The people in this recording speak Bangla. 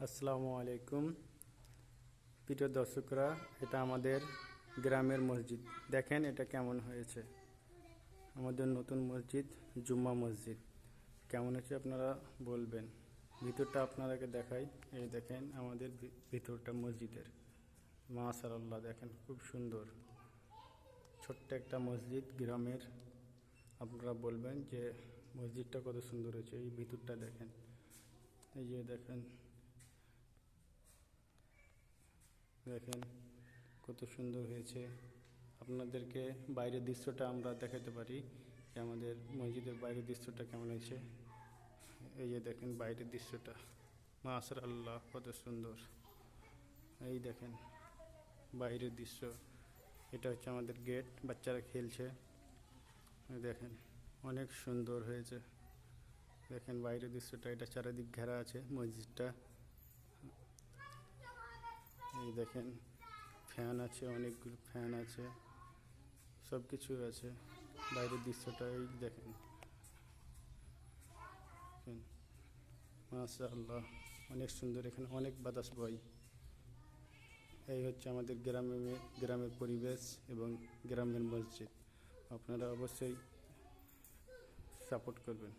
আসসালামু আলাইকুম। প্রিয় দর্শকরা, এটা আমাদের গ্রামের মসজিদ। দেখেন এটা কেমন হয়েছে। আমাদের নতুন মসজিদ, জুম্মা মসজিদ। কেমন হয়েছে আপনারা বলবেন। ভিতরটা আপনাদেরকে দেখাই। এই দেখেন আমাদের ভিতরটা মসজিদের। মাশাআল্লাহ, দেখেন খুব সুন্দর। ছোট্ট একটা মসজিদ গ্রামের। আপনারা বলবেন যে মসজিদটা কত সুন্দর হয়েছে। এই ভিতরটা দেখেন। এই যে দেখেন দেখেন, কত সুন্দর হয়েছে। আপনাদেরকে বাইরের দৃশ্যটা আমরা দেখাতে পারি যে আমাদের মসজিদের বাইরের দৃশ্যটা কেমন হয়েছে। এই যে দেখেন, বাইরের দৃশ্যটা। মাসার আল্লাহ কত সুন্দর। এই দেখেন, বাইরের দৃশ্য। এটা হচ্ছে আমাদের গেট, বাচ্চারা খেলছে। দেখেন, অনেক সুন্দর হয়েছে। দেখেন, বাইরের দৃশ্যটা, এটা চারিদিক ঘেরা আছে মসজিদটা। এই দেখেন, ফ্যান আছে, অনেকগুলো ফ্যান আছে সব কিছু আছে। বাইরের দৃশ্যটা এই দেখেন। মাশাআল্লাহ, অনেক সুন্দর। এখানে অনেক বাতাস বয়। এই হচ্ছে আমাদের গ্রামে, গ্রামের পরিবেশ এবং গ্রামের মসজিদ। আপনারা অবশ্যই সাপোর্ট করবেন।